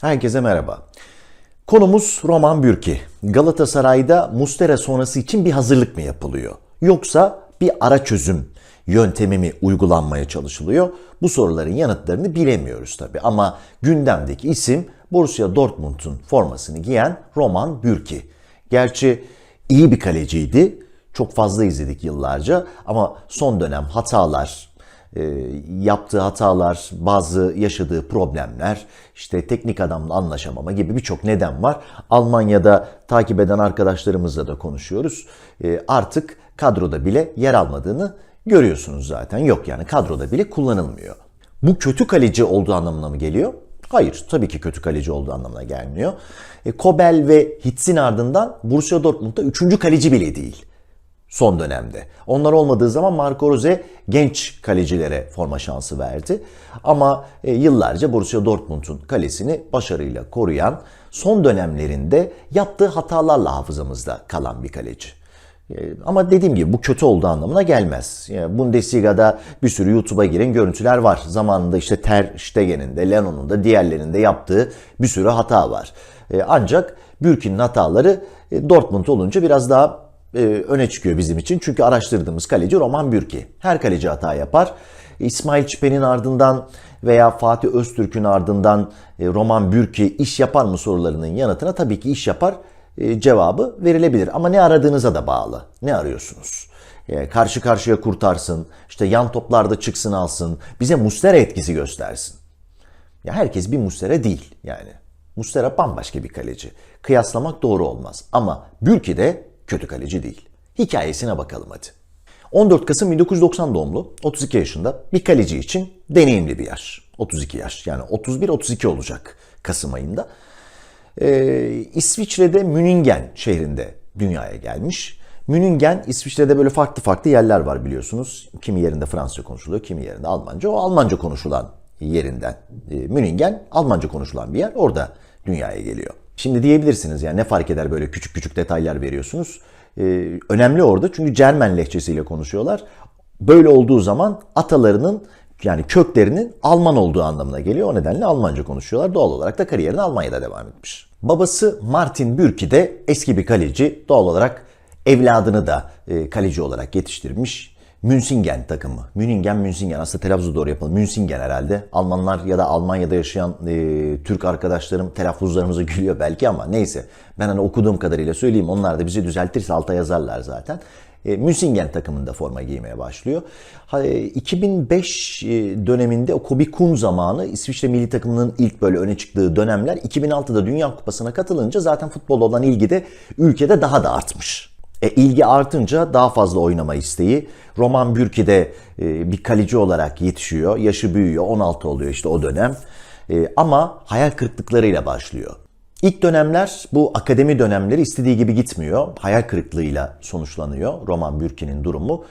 Herkese merhaba. Konumuz Roman Bürki. Galatasaray'da Mustera sonrası için bir hazırlık mı yapılıyor? Yoksa bir ara çözüm yöntemi mi uygulanmaya çalışılıyor? Bu soruların yanıtlarını bilemiyoruz tabi ama gündemdeki isim Borussia Dortmund'un formasını giyen Roman Bürki. Gerçi iyi bir kaleciydi. Çok fazla izledik yıllarca ama son dönem hatalar, yaptığı hatalar, bazı yaşadığı problemler, işte teknik adamla anlaşamama gibi birçok neden var. Almanya'da takip eden arkadaşlarımızla da konuşuyoruz. E, artık kadroda bile yer almadığını görüyorsunuz zaten. Yok yani kadroda bile kullanılmıyor. Bu kötü kaleci olduğu anlamına mı geliyor? Hayır, tabii ki kötü kaleci olduğu anlamına gelmiyor. E, Kobel ve Hitz'in ardından Borussia Dortmund'da üçüncü kaleci bile değil son dönemde. Onlar olmadığı zaman Marco Rose genç kalecilere forma şansı verdi. Ama e, yıllarca Borussia Dortmund'un kalesini başarıyla koruyan, son dönemlerinde yaptığı hatalarla hafızamızda kalan bir kaleci. E, Ama dediğim gibi bu kötü olduğu anlamına gelmez. Yani Bundesliga'da bir sürü YouTube'a giren görüntüler var. Zamanında işte Ter Stegen'in de Lennon'un da diğerlerinin de yaptığı bir sürü hata var. E, Ancak Bürki'nin hataları Dortmund olunca biraz daha e, öne çıkıyor bizim için. Çünkü araştırdığımız kaleci Roman Bürki. Her kaleci hata yapar. İsmail Çipe'nin ardından veya Fatih Öztürk'ün ardından e, Roman Bürki iş yapar mı sorularının yanıtına tabii ki iş yapar e, cevabı verilebilir. Ama ne aradığınıza da bağlı. Ne arıyorsunuz? Karşı karşıya kurtarsın, işte yan toplarda çıksın alsın, bize Mustera etkisi göstersin. Ya herkes bir Mustera değil yani. Mustera bambaşka bir kaleci. Kıyaslamak doğru olmaz. Ama Bürki de kötü kaleci değil. Hikayesine bakalım hadi. 14 Kasım 1990 doğumlu, 32 yaşında bir kaleci için deneyimli bir yaş. 32 yaş yani 31-32 olacak Kasım ayında. Ee, İsviçre'de Müningen şehrinde dünyaya gelmiş. Müningen, İsviçre'de böyle farklı farklı yerler var biliyorsunuz. Kimi yerinde Fransızca konuşuluyor, kimi yerinde Almanca. O Almanca konuşulan yerinden. E, Müningen, Almanca konuşulan bir yer. Orada dünyaya geliyor. Şimdi diyebilirsiniz yani ne fark eder böyle küçük küçük detaylar veriyorsunuz. Ee, önemli orada çünkü Cermen lehçesiyle konuşuyorlar. Böyle olduğu zaman atalarının yani köklerinin Alman olduğu anlamına geliyor. O nedenle Almanca konuşuyorlar. Doğal olarak da kariyerine Almanya'da devam etmiş. Babası Martin Bürki de eski bir kaleci. Doğal olarak evladını da e, kaleci olarak yetiştirmiş. Münzingen takımı. Müningen, Münzingen. Aslında telaffuzu doğru yapalım. Münzingen herhalde. Almanlar ya da Almanya'da yaşayan e, Türk arkadaşlarım telaffuzlarımıza gülüyor belki ama neyse. Ben hani okuduğum kadarıyla söyleyeyim. Onlar da bizi düzeltirse alta yazarlar zaten. E, Münzingen takımında forma giymeye başlıyor. Ha, e, 2005 e, döneminde o Kobe Kun zamanı İsviçre milli takımının ilk böyle öne çıktığı dönemler 2006'da Dünya Kupası'na katılınca zaten futbol olan ilgi de ülkede daha da artmış. E, ilgi artınca daha fazla oynama isteği. Roman Bürki de e, bir kaleci olarak yetişiyor. Yaşı büyüyor. 16 oluyor işte o dönem. E, ama hayal kırıklıklarıyla başlıyor. İlk dönemler bu akademi dönemleri istediği gibi gitmiyor. Hayal kırıklığıyla sonuçlanıyor Roman Bürki'nin durumu.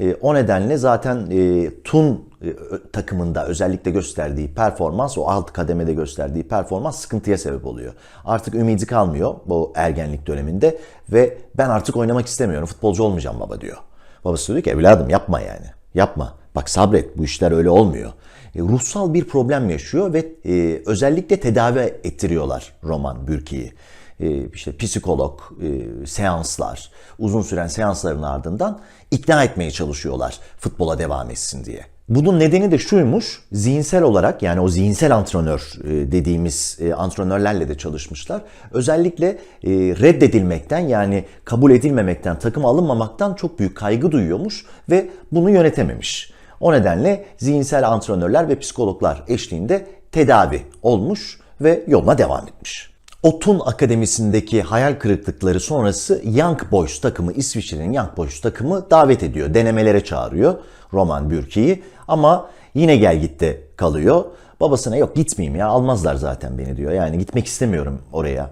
E, o nedenle zaten e, Tun e, takımında özellikle gösterdiği performans, o alt kademede gösterdiği performans sıkıntıya sebep oluyor. Artık ümidi kalmıyor bu ergenlik döneminde ve ben artık oynamak istemiyorum, futbolcu olmayacağım baba diyor. Babası diyor ki evladım yapma yani, yapma. Bak sabret, bu işler öyle olmuyor. E, ruhsal bir problem yaşıyor ve e, özellikle tedavi ettiriyorlar Roman Bürki'yi işte psikolog, e, seanslar, uzun süren seansların ardından ikna etmeye çalışıyorlar futbola devam etsin diye. Bunun nedeni de şuymuş, zihinsel olarak yani o zihinsel antrenör e, dediğimiz e, antrenörlerle de çalışmışlar. Özellikle e, reddedilmekten yani kabul edilmemekten, takıma alınmamaktan çok büyük kaygı duyuyormuş ve bunu yönetememiş. O nedenle zihinsel antrenörler ve psikologlar eşliğinde tedavi olmuş ve yoluna devam etmiş. Otun Akademisi'ndeki hayal kırıklıkları sonrası Young Boys takımı, İsviçre'nin Young Boys takımı davet ediyor. Denemelere çağırıyor Roman Bürki'yi ama yine gel gitte kalıyor. Babasına yok gitmeyeyim ya almazlar zaten beni diyor. Yani gitmek istemiyorum oraya.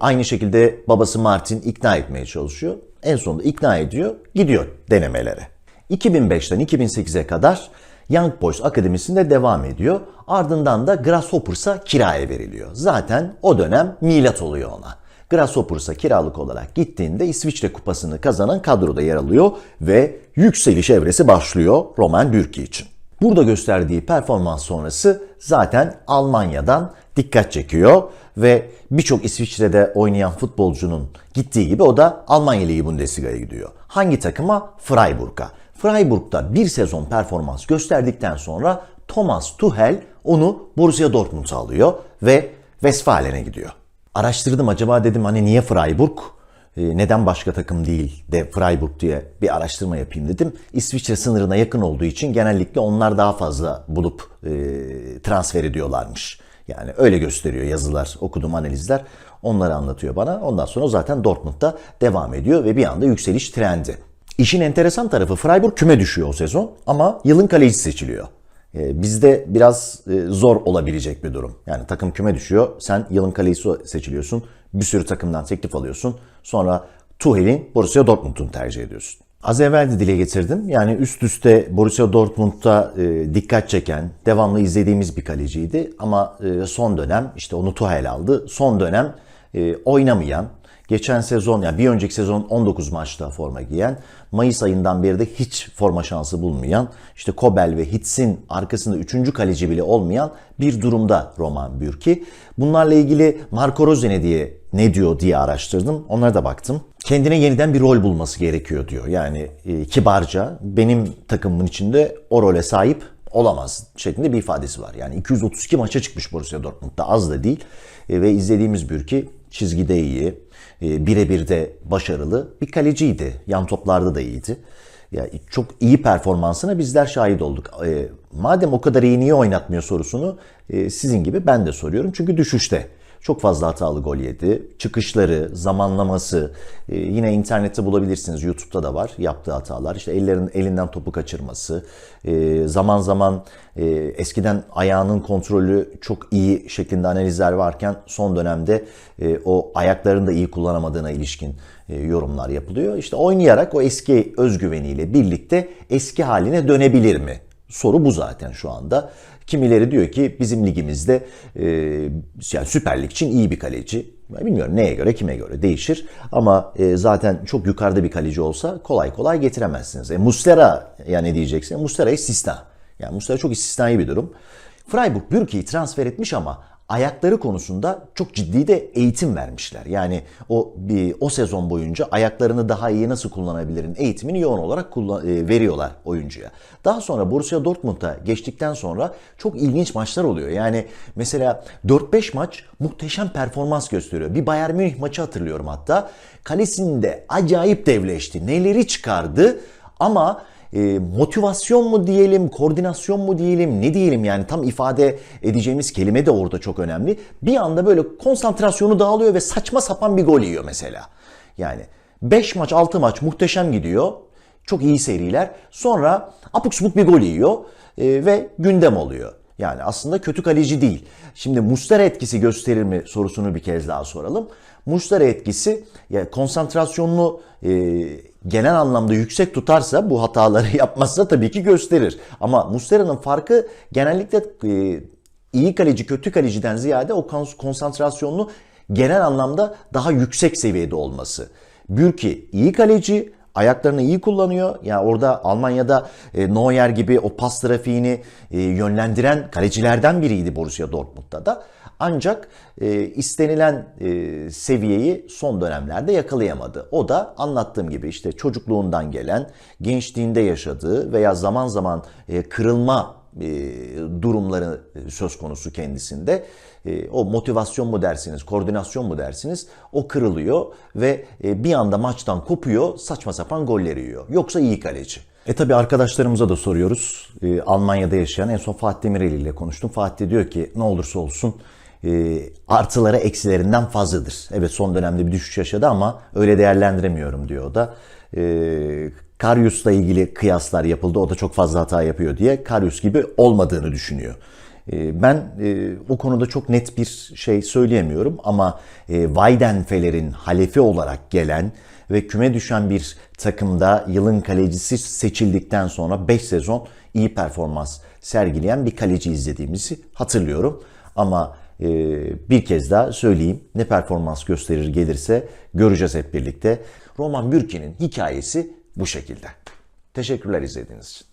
Aynı şekilde babası Martin ikna etmeye çalışıyor. En sonunda ikna ediyor, gidiyor denemelere. 2005'ten 2008'e kadar Young Boys Akademisi'nde devam ediyor. Ardından da Grasshoppers'a kiraya veriliyor. Zaten o dönem milat oluyor ona. Grasshoppers'a kiralık olarak gittiğinde İsviçre Kupası'nı kazanan kadroda yer alıyor ve yükseliş evresi başlıyor Roman Bürki için. Burada gösterdiği performans sonrası zaten Almanya'dan dikkat çekiyor ve birçok İsviçre'de oynayan futbolcunun gittiği gibi o da Almanya Ligi Bundesliga'ya gidiyor. Hangi takıma? Freiburg'a. Freiburg'da bir sezon performans gösterdikten sonra Thomas Tuchel onu Borussia Dortmund'a alıyor ve Westfalen'e gidiyor. Araştırdım acaba dedim hani niye Freiburg? E, neden başka takım değil de Freiburg diye bir araştırma yapayım dedim. İsviçre sınırına yakın olduğu için genellikle onlar daha fazla bulup e, transfer ediyorlarmış. Yani öyle gösteriyor yazılar, okuduğum analizler onları anlatıyor bana. Ondan sonra zaten Dortmund'da devam ediyor ve bir anda yükseliş trendi. İşin enteresan tarafı Freiburg küme düşüyor o sezon ama yılın kalecisi seçiliyor. E, bizde biraz e, zor olabilecek bir durum. Yani takım küme düşüyor. Sen yılın kalecisi seçiliyorsun. Bir sürü takımdan teklif alıyorsun. Sonra Tuchel'in Borussia Dortmund'unu tercih ediyorsun. Az evvel de dile getirdim. Yani üst üste Borussia Dortmund'da e, dikkat çeken, devamlı izlediğimiz bir kaleciydi. Ama e, son dönem işte onu Tuchel aldı. Son dönem oynamayan, Geçen sezon yani bir önceki sezon 19 maçta forma giyen, Mayıs ayından beri de hiç forma şansı bulmayan, işte Kobel ve Hitz'in arkasında 3. kaleci bile olmayan bir durumda Roman Bürki. Bunlarla ilgili Marco Rosene diye ne diyor diye araştırdım. Onlara da baktım. Kendine yeniden bir rol bulması gerekiyor diyor. Yani e, kibarca benim takımımın içinde o role sahip olamaz şeklinde bir ifadesi var. Yani 232 maça çıkmış Borussia Dortmund'da az da değil. E, ve izlediğimiz Bürki çizgide iyi, birebir de başarılı bir kaleciydi. Yan toplarda da iyiydi. Yani çok iyi performansına bizler şahit olduk. E, madem o kadar iyi niye oynatmıyor sorusunu e, sizin gibi ben de soruyorum. Çünkü düşüşte. Çok fazla hatalı gol yedi. Çıkışları, zamanlaması e, yine internette bulabilirsiniz. YouTube'da da var yaptığı hatalar. İşte ellerin elinden topu kaçırması. E, zaman zaman e, eskiden ayağının kontrolü çok iyi şeklinde analizler varken son dönemde o ayaklarını da iyi kullanamadığına ilişkin yorumlar yapılıyor. İşte oynayarak o eski özgüveniyle birlikte eski haline dönebilir mi? Soru bu zaten şu anda. Kimileri diyor ki bizim ligimizde e, yani Süper Lig için iyi bir kaleci. Bilmiyorum neye göre kime göre değişir. Ama e, zaten çok yukarıda bir kaleci olsa kolay kolay getiremezsiniz. E, Muslera yani diyeceksin? Muslera istisna. Yani Muslera çok istisnai bir durum. Freiburg Bürki'yi transfer etmiş ama ayakları konusunda çok ciddi de eğitim vermişler. Yani o bir o sezon boyunca ayaklarını daha iyi nasıl kullanabilirin eğitimini yoğun olarak kullan, e, veriyorlar oyuncuya. Daha sonra Borussia Dortmund'a geçtikten sonra çok ilginç maçlar oluyor. Yani mesela 4-5 maç muhteşem performans gösteriyor. Bir Bayern Münih maçı hatırlıyorum hatta. Kalesinde acayip devleşti. Neleri çıkardı ama e, motivasyon mu diyelim, koordinasyon mu diyelim, ne diyelim yani tam ifade edeceğimiz kelime de orada çok önemli. Bir anda böyle konsantrasyonu dağılıyor ve saçma sapan bir gol yiyor mesela. Yani 5 maç 6 maç muhteşem gidiyor. Çok iyi seriler. Sonra apuk subuk bir gol yiyor e, ve gündem oluyor. Yani aslında kötü kaleci değil. Şimdi Mustera etkisi gösterir mi sorusunu bir kez daha soralım. Mustera etkisi yani konsantrasyonunu e, genel anlamda yüksek tutarsa bu hataları yapmazsa tabii ki gösterir. Ama Mustera'nın farkı genellikle e, iyi kaleci kötü kaleciden ziyade o konsantrasyonunu genel anlamda daha yüksek seviyede olması. Bürki iyi kaleci ayaklarını iyi kullanıyor. Yani orada Almanya'da e, Neuer gibi o pas trafiğini e, yönlendiren kalecilerden biriydi Borussia Dortmund'da da. Ancak e, istenilen e, seviyeyi son dönemlerde yakalayamadı. O da anlattığım gibi işte çocukluğundan gelen, gençliğinde yaşadığı veya zaman zaman e, kırılma e, durumları söz konusu kendisinde. E, o motivasyon mu dersiniz, koordinasyon mu dersiniz o kırılıyor ve e, bir anda maçtan kopuyor, saçma sapan golleri yiyor. Yoksa iyi kaleci. E tabi arkadaşlarımıza da soruyoruz. E, Almanya'da yaşayan en son Fatih Demirel ile konuştum. Fatih diyor ki ne olursa olsun e, artıları eksilerinden fazladır. Evet son dönemde bir düşüş yaşadı ama öyle değerlendiremiyorum diyor o da. E, Karius'la ilgili kıyaslar yapıldı. O da çok fazla hata yapıyor diye. Karius gibi olmadığını düşünüyor. E, ben e, o konuda çok net bir şey söyleyemiyorum ama e, Weidenfeller'in halefi olarak gelen ve küme düşen bir takımda yılın kalecisi seçildikten sonra 5 sezon iyi performans sergileyen bir kaleci izlediğimizi hatırlıyorum. Ama bir kez daha söyleyeyim ne performans gösterir gelirse göreceğiz hep birlikte. Roman Bürki'nin hikayesi bu şekilde. Teşekkürler izlediğiniz için.